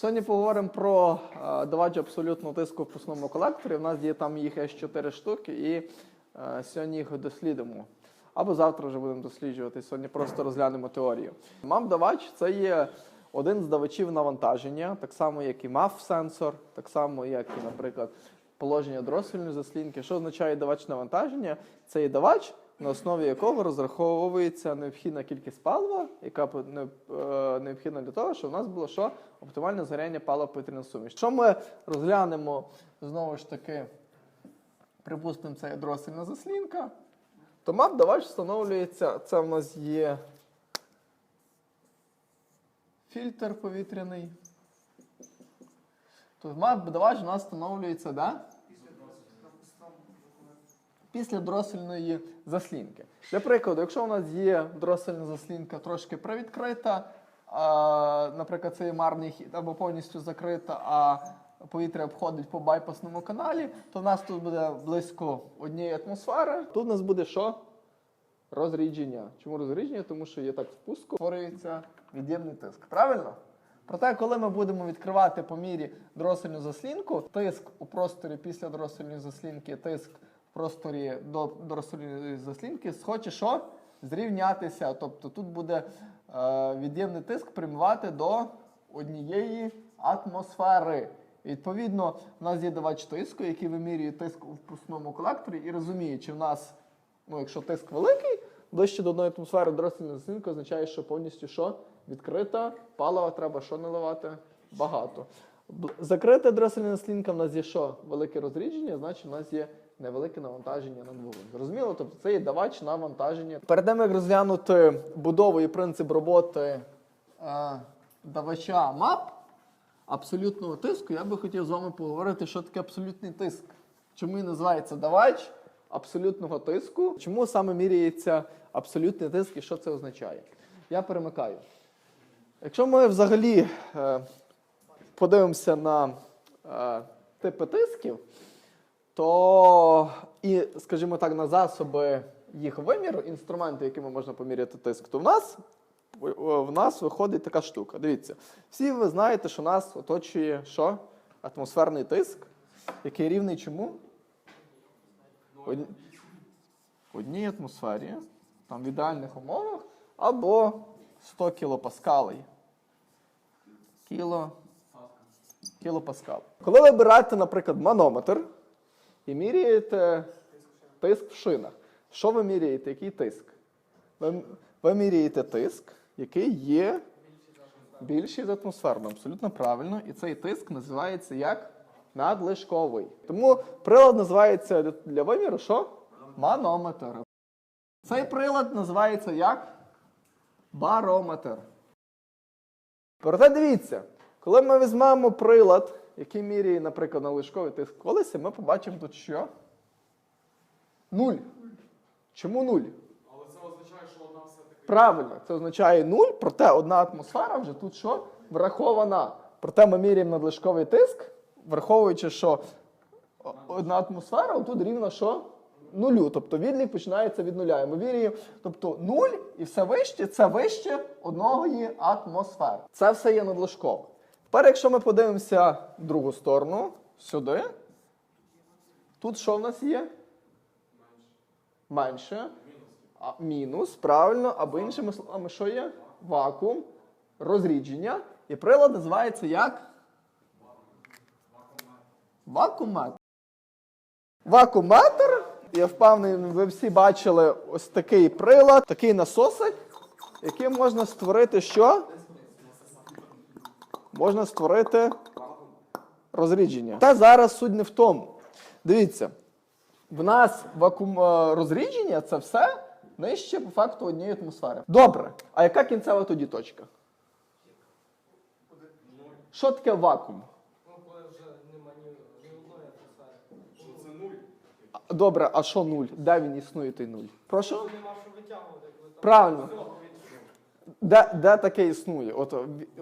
Сьогодні поговоримо про е, давач абсолютного тиску в пусному колекторі. У нас є там їх аж 4 штуки, і е, сьогодні їх дослідимо. Або завтра вже будемо досліджувати. Сьогодні просто розглянемо теорію. MAP-давач це є один з давачів навантаження, так само, як і MAF-сенсор, так само, як і, наприклад, положення дросельної заслінки. Що означає давач навантаження? Це є давач, на основі якого розраховується необхідна кількість палива, яка е, необхідна для того, щоб у нас було що оптимальне згоряння палива повітряної суміші. Що ми розглянемо знову ж таки, припустимо, це є дросельна заслінка, то мап давач встановлюється. Це в нас є фільтр повітряний. Тут мап давач у нас встановлюється, да? Після дросельної заслінки. Для прикладу, якщо у нас є дросельна заслінка трошки привідкрита, а, наприклад, це є марний хід або повністю закрита, а повітря обходить по байпасному каналі, то в нас тут буде близько однієї атмосфери. Тут у нас буде що? Розрідження. Чому розрідження? Тому що є так спуску, створюється від'ємний тиск. Правильно? Проте, коли ми будемо відкривати по мірі дросельну заслінку, тиск у просторі після дросельної заслінки, тиск просторі до дросельної заслінки схоче що? Зрівнятися. Тобто тут буде е, від'ємний тиск прямувати до однієї атмосфери. Відповідно, у нас є давач тиску, який вимірює тиск у впускному колекторі і розуміє, чи в нас ну, якщо тиск великий, ближче до одної атмосфери дросельна заслінка означає, що повністю що? Відкрита, палива треба що наливати? Багато. Закрита дросельна заслінка в нас є що? Велике розрідження, значить в нас є невелике навантаження на двигун. Зрозуміло? Тобто це є давач навантаження. Перед тим, як розглянути будову і принцип роботи е, давача МАП, абсолютного тиску, я би хотів з вами поговорити, що таке абсолютний тиск. Чому він називається давач абсолютного тиску? Чому саме міряється абсолютний тиск і що це означає? Я перемикаю. Якщо ми взагалі е, подивимося на е, типи тисків, то і, скажімо так, на засоби їх виміру, інструменти, якими можна поміряти тиск, то в нас в нас виходить така штука. Дивіться, всі ви знаєте, що нас оточує що? Атмосферний тиск, який рівний чому? Од- Одній атмосфері, там в ідеальних умовах, або 100 кілопаскалей. Кіло, кілопаскал. Коли ви наприклад, манометр і міряєте тиск в шинах, що ви міряєте? Який тиск? Ви, ви міряєте тиск, який є більший за атмосферну. Абсолютно правильно. І цей тиск називається як надлишковий. Тому прилад називається для виміру що? Манометр. Цей прилад називається як? Барометр. Проте дивіться, коли ми візьмемо прилад, який міряє, наприклад, надлишковий тиск колеса, ми побачимо тут що? Нуль. Чому нуль? Але це означає, що одна все-таки. Правильно, це означає нуль, проте одна атмосфера вже тут що? Врахована. Проте ми міряємо надлишковий тиск, враховуючи, що одна атмосфера тут рівна що? Нулю. Тобто відлік починається від нуля. І ми міряємо, тобто нуль і все вище це вище одної атмосфери. Це все є надлишкове. Тепер, якщо ми подивимося в другу сторону, сюди, тут що в нас є? Менше. А, мінус, правильно, або іншими словами, що є? Вакуум, розрідження. І прилад називається як? Вакууметр. Вакууметр. Я впевнений, ви всі бачили ось такий прилад, такий насосик, яким можна створити що? Можна створити розрідження. Та зараз суть не в тому. Дивіться, в нас вакуум е, розрідження це все нижче по факту однієї атмосфери. Добре. А яка кінцева тоді точка? Що таке вакуум? Добре, а що нуль? Де він існує той нуль? Прошу? Нема що витягувати, Правильно. Де, де таке існує? От,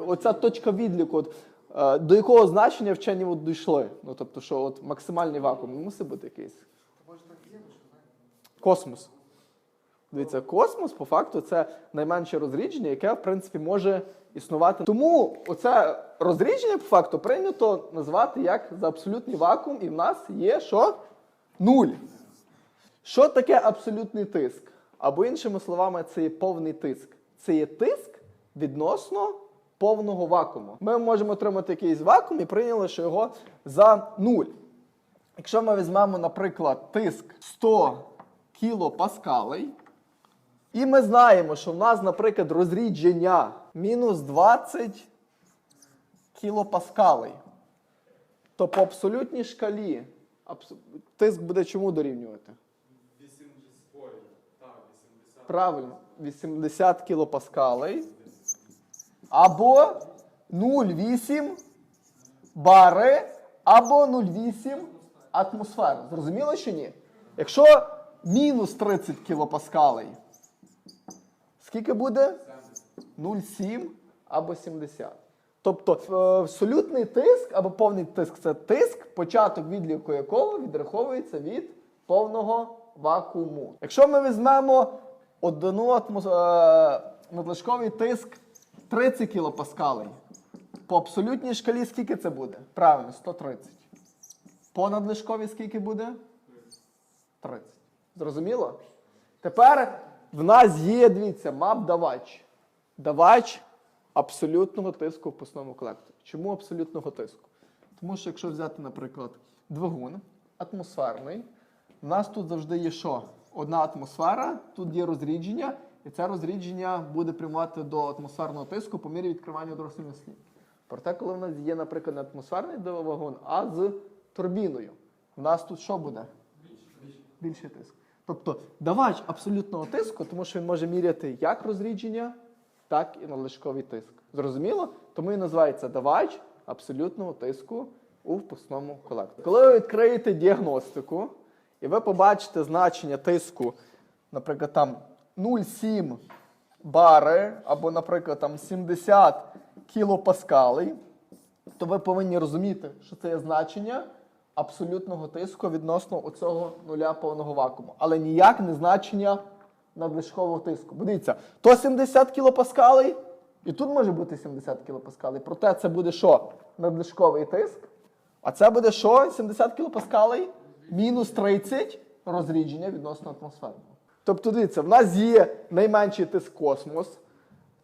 оця точка відліку, от, е, до якого значення вчені от дійшли? Ну, тобто, що от максимальний вакуум мусить бути якийсь. Космос. Дивіться, космос по факту це найменше розрідження, яке, в принципі, може існувати. Тому оце розрідження по факту прийнято назвати як за абсолютний вакуум, і в нас є що? Нуль. Що таке абсолютний тиск? Або іншими словами, це є повний тиск. Це є тиск відносно повного вакууму. Ми можемо отримати якийсь вакуум і прийняли, що його за нуль. Якщо ми візьмемо, наприклад, тиск 100 кілопаскалей, і ми знаємо, що в нас, наприклад, розрідження мінус 20 кілопаскалей, то по абсолютній шкалі тиск буде чому дорівнювати? 80, ой, так, 80. Правильно, 80 кілопаскалей. Або 0,8 бари, або 0,8 атмосфер. Зрозуміло чи ні? Якщо мінус 30 кілопаскалей, скільки буде? 0,7 або 70. Тобто е, абсолютний тиск або повний тиск це тиск, початок відліку якого відраховується від повного вакууму. Якщо ми візьмемо одну атмос... е, надлишковий тиск 30 кілопаскалей, по абсолютній шкалі скільки це буде? Правильно, 130. По надлишковій скільки буде? 30. Зрозуміло? Тепер в нас є, дивіться, мап-давач. Давач абсолютного тиску в пусному колекторі. Чому абсолютного тиску? Тому що якщо взяти, наприклад, двигун атмосферний, в нас тут завжди є що? Одна атмосфера, тут є розрідження, і це розрідження буде прямувати до атмосферного тиску по мірі відкривання дорослої слінки. Проте, коли в нас є, наприклад, не атмосферний двигун, а з турбіною, в нас тут що буде? більший тиск. Тобто давач абсолютного тиску, тому що він може міряти як розрідження, так і надлишковий тиск. Зрозуміло? Тому і називається давач абсолютного тиску у впускному колекторі. Коли ви відкриєте діагностику, і ви побачите значення тиску, наприклад, там 0,7 бари, або, наприклад, там 70 кілопаскалей, то ви повинні розуміти, що це є значення абсолютного тиску відносно оцього нуля повного вакууму. Але ніяк не значення надлишкового тиску. Дивіться, то 70 кілопаскалей, і тут може бути 70 кілопаскалей. Проте це буде що? Надлишковий тиск. А це буде що? 70 кілопаскалей мінус 30 розрідження відносно атмосферного. Тобто, дивіться, в нас є найменший тиск космос.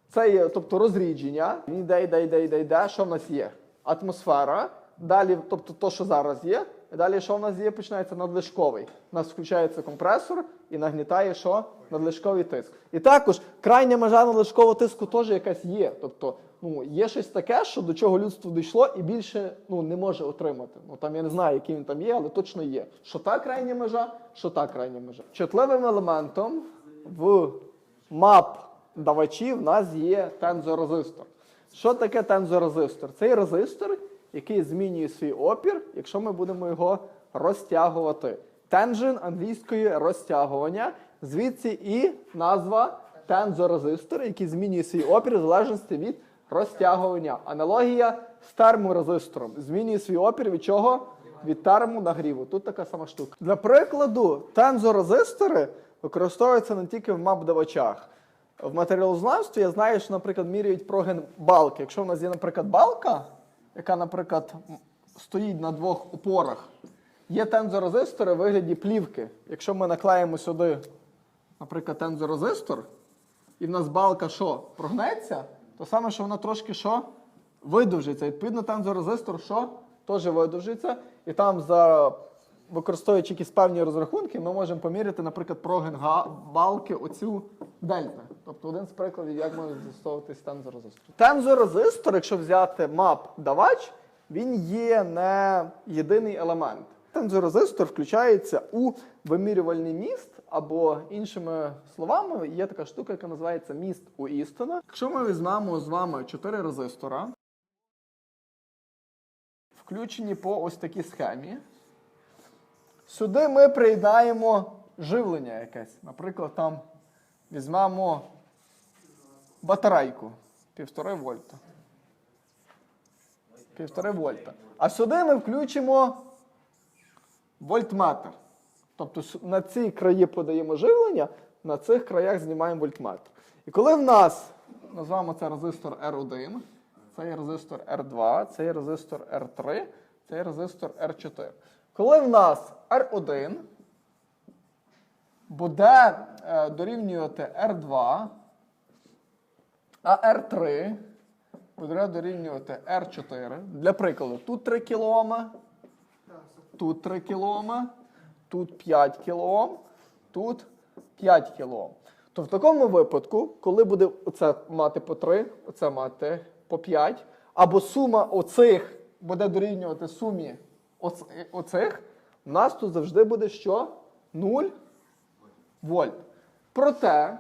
Це є, тобто розрідження. Він йде, йде, йде, йде, йде. Що в нас є? Атмосфера. Далі, тобто то, що зараз є. Далі, що в нас є, починається надлишковий. У нас включається компресор і нагнітає що? Надлишковий тиск. І також крайня межа надлишкового тиску теж якась є. Тобто, ну, є щось таке, що до чого людство дійшло і більше ну, не може отримати. Ну там я не знаю, який він там є, але точно є. Що та крайня межа, що та крайня межа. Чутливим елементом в мап давачі в нас є тензорезистор. Що таке тензорезистор? Це резистор, який змінює свій опір, якщо ми будемо його розтягувати. Тенжин англійської розтягування, звідси і назва тензорезистор, який змінює свій опір в залежності від розтягування. Аналогія з терморезистором. Змінює свій опір від чого? Від термонагріву. Тут така сама штука. Для прикладу, тензорезистори використовуються не тільки в мап-давачах. В матеріалознавстві я знаю, що, наприклад, міряють проген балки. Якщо в нас є, наприклад, балка, яка, наприклад, стоїть на двох опорах, є тензорезистори в вигляді плівки. Якщо ми наклеїмо сюди, наприклад, тензорезистор, і в нас балка що, прогнеться, то саме, що вона трошки що видовжиться. Відповідно, тензорезистор що теж видовжиться. І там за використовуючи якісь певні розрахунки, ми можемо поміряти, наприклад, проген га- балки оцю дельта. Тобто один з прикладів, як може застосовуватись тензорезистор. Тензорезистор, якщо взяти мап-давач, він є не єдиний елемент. Тензорезистор включається у вимірювальний міст, або іншими словами, є така штука, яка називається міст у Істона. Якщо ми візьмемо з вами 4 резистора, включені по ось такій схемі, сюди ми приєднаємо живлення якесь. Наприклад, там візьмемо батарейку 1,5 вольта. 1,5 вольта. А сюди ми включимо вольтметр. Тобто на ці краї подаємо живлення, на цих краях знімаємо вольтметр. І коли в нас назвемо це резистор R1, це є резистор R2, це є резистор R3, це є резистор R4. Коли в нас R1 буде е, дорівнювати R2, а R3 буде дорівнювати R4. Для прикладу, тут 3 кОм, тут 3 кОм, тут 5 кОм, тут 5 кОм. То в такому випадку, коли буде оце мати по 3, оце мати по 5, або сума оцих буде дорівнювати сумі оц- оцих, у нас тут завжди буде що? 0 вольт. Проте,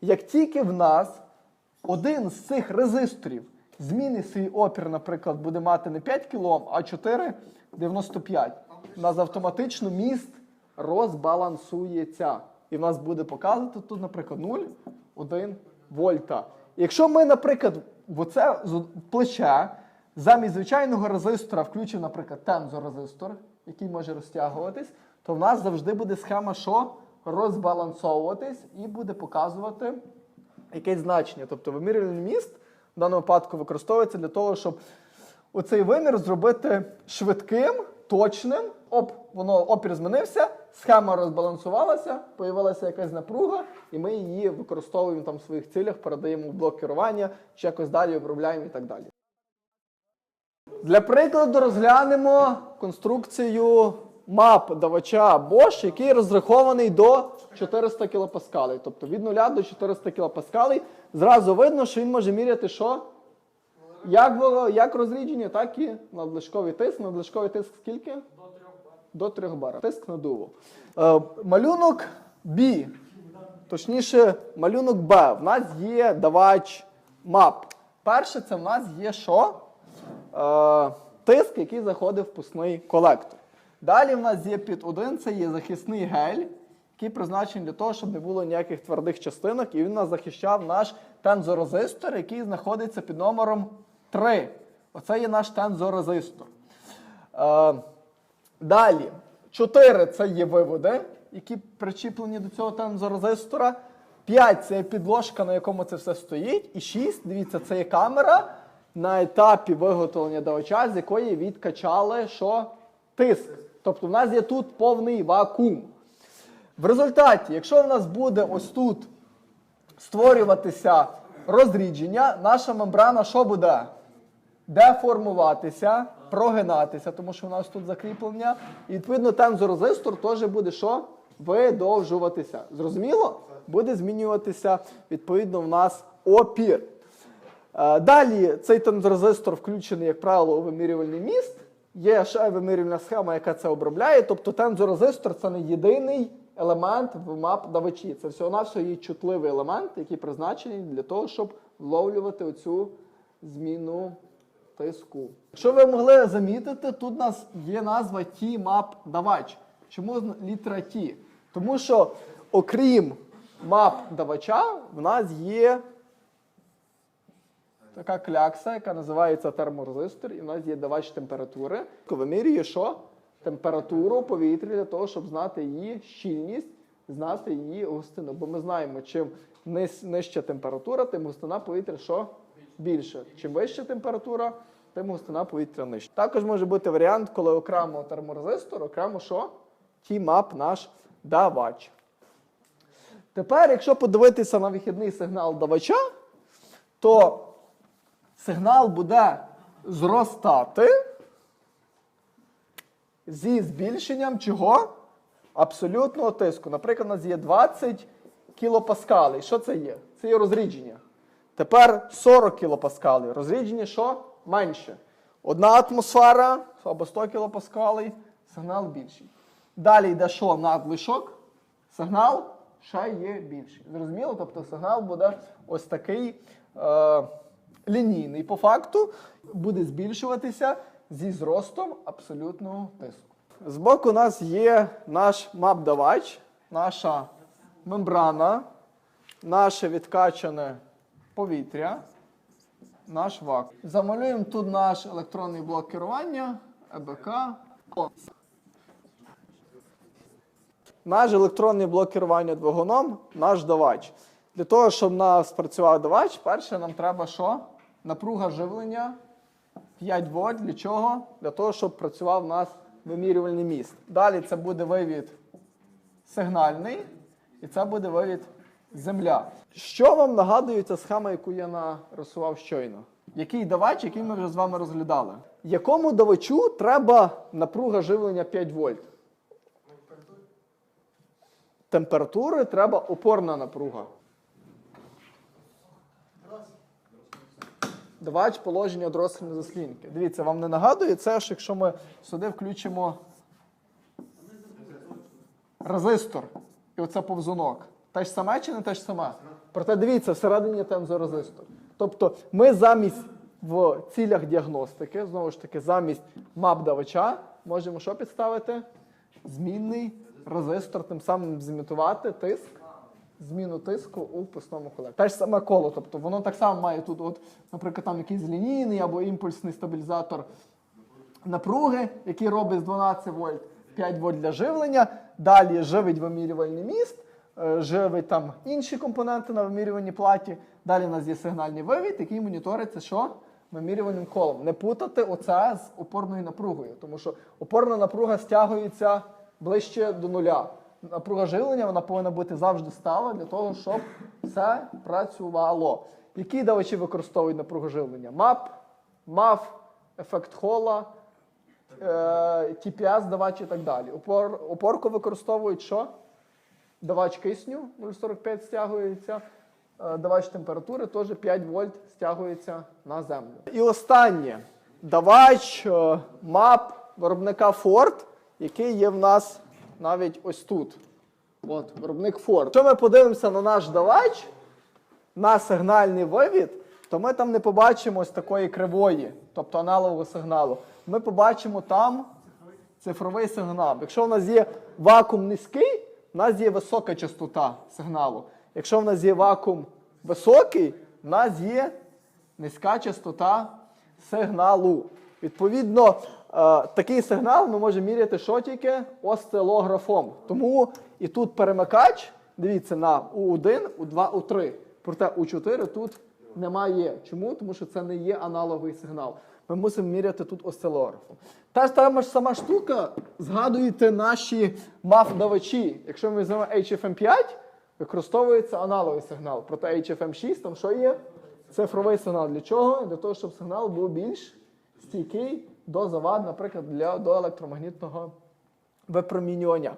як тільки в нас один з цих резисторів змінить свій опір, наприклад, буде мати не 5 кОм, а 4,95, у нас автоматично міст розбалансується. І в нас буде показувати тут, наприклад, 0,1 вольта. Якщо ми, наприклад, в оце плече замість звичайного резистора включимо, наприклад, тензорезистор, який може розтягуватись, то в нас завжди буде схема, що розбалансовуватись і буде показувати якесь значення. Тобто вимірювальний міст в даному випадку використовується для того, щоб оцей вимір зробити швидким, точним. Оп, воно опір змінився, схема розбалансувалася, появилася якась напруга, і ми її використовуємо там в своїх цілях, передаємо в блок керування, чи якось далі обробляємо і так далі. Для прикладу розглянемо конструкцію мап давача Bosch, який розрахований до 400 кПа. Тобто від 0 до 400 кПа. Зразу видно, що він може міряти що? Як, як розрідження, так і надлишковий тиск. Надлишковий тиск скільки? До 3 бар. Тиск надуву. Е, малюнок B. Точніше, малюнок Б. В нас є давач мап. Перше, це в нас є що? Е, тиск, який заходить в пусний колектор. Далі в нас є під 1, це є захисний гель, який призначений для того, щоб не було ніяких твердих частинок, і він нас захищав наш тензорезистор, який знаходиться під номером 3. Оце є наш тензорезистор. Е, далі, 4 це є виводи, які причіплені до цього тензорезистора. 5 це є підложка, на якому це все стоїть. І 6, дивіться, це є камера на етапі виготовлення давача, з якої відкачали що? тиск. Тобто в нас є тут повний вакуум. В результаті, якщо в нас буде ось тут створюватися розрідження, наша мембрана що буде? Деформуватися, прогинатися, тому що у нас тут закріплення. І відповідно тензорезистор теж буде що? Видовжуватися. Зрозуміло? Буде змінюватися відповідно в нас опір. Е, Далі цей тензорезистор включений, як правило, у вимірювальний міст. Є ще вимірювальна схема, яка це обробляє. Тобто тензорезистор це не єдиний елемент в мап-давачі. Це всього-навсього є чутливий елемент, який призначений для того, щоб вловлювати оцю зміну тиску. Якщо ви могли замітити, тут у нас є назва T-map-давач. Чому літера T? Тому що, окрім мап-давача, в нас є така клякса, яка називається терморезистор, і в нас є давач температури. Вимірює що? Температуру повітря для того, щоб знати її щільність, знати її густину. Бо ми знаємо, чим нижча температура, тим густина повітря що? Більше. Чим вища температура, тим густина повітря нижча. Також може бути варіант, коли окремо терморезистор, окремо що? Ті-мап наш давач. Тепер, якщо подивитися на вихідний сигнал давача, то сигнал буде зростати зі збільшенням чого? Абсолютного тиску. Наприклад, у нас є 20 кілопаскалей. Що це є? Це є розрідження. Тепер 40 кілопаскалей. Розрідження що? Менше. Одна атмосфера або 100 кілопаскалей, сигнал більший. Далі йде що? Надлишок. Сигнал ще є більший. Зрозуміло? Тобто сигнал буде ось такий е, лінійний. По факту буде збільшуватися зі зростом абсолютного тиску. Збоку у нас є наш мап-давач, наша мембрана, наше відкачане повітря, наш вакуум. Замалюємо тут наш електронний блок керування, ЕБК. Наш електронний блок керування двигуном, наш давач. Для того, щоб в нас працював давач, перше нам треба що? Напруга живлення 5 вольт. Для чого? Для того, щоб працював у нас вимірювальний міст. Далі це буде вивід сигнальний, і це буде вивід земля. Що вам нагадує ця схема, яку я нарисував щойно? Який давач, який ми вже з вами розглядали? Якому давачу треба напруга живлення 5 вольт? Температури треба опорна напруга. Давач положення дроссельної заслінки. Дивіться, вам не нагадує це, що якщо ми сюди включимо резистор і оце повзунок. Те ж саме чи не те ж саме? Проте дивіться, всередині тензорезистор. Тобто ми замість в цілях діагностики, знову ж таки, замість мап давача можемо що підставити? Змінний резистор, тим самим зімітувати тиск, зміну тиску у пусному колекторі. Те ж саме коло, тобто воно так само має тут, от, наприклад, там якийсь лінійний або імпульсний стабілізатор напруги, який робить з 12 вольт 5 вольт для живлення. Далі живить вимірювальний міст, е, живить там інші компоненти на вимірювальній платі. Далі у нас є сигнальний вивід, який моніториться що? Вимірювальним колом. Не путати оце з опорною напругою, тому що опорна напруга стягується ближче до нуля. Напруга живлення вона повинна бути завжди стала для того, щоб все працювало. Які давачі використовують напругу живлення? МАП, МАФ, ефект хола, е, TPS давач і так далі. Опор, опорку використовують що? Давач кисню 0,45 стягується, е, давач температури теж 5 вольт стягується на землю. І останнє давач е, МАП виробника Ford, який є в нас навіть ось тут. От, виробник Ford. Якщо ми подивимося на наш давач, на сигнальний вивід, то ми там не побачимо ось такої кривої, тобто аналогового сигналу. Ми побачимо там цифровий сигнал. Якщо в нас є вакуум низький, в нас є висока частота сигналу. Якщо в нас є вакуум високий, в нас є низька частота сигналу. Відповідно, такий сигнал ми можемо міряти що тільки осцилографом. Тому і тут перемикач, дивіться, на У1, У2, У3. Проте У4 тут немає. Чому? Тому що це не є аналоговий сигнал. Ми мусимо міряти тут осцилографом. Та ж ж сама штука, згадуєте наші МАФ-давачі. Якщо ми візьмемо HFM5, використовується аналоговий сигнал. Проте HFM6 там що є? Цифровий сигнал. Для чого? Для того, щоб сигнал був більш стійкий до завад, наприклад, для, до електромагнітного випромінювання.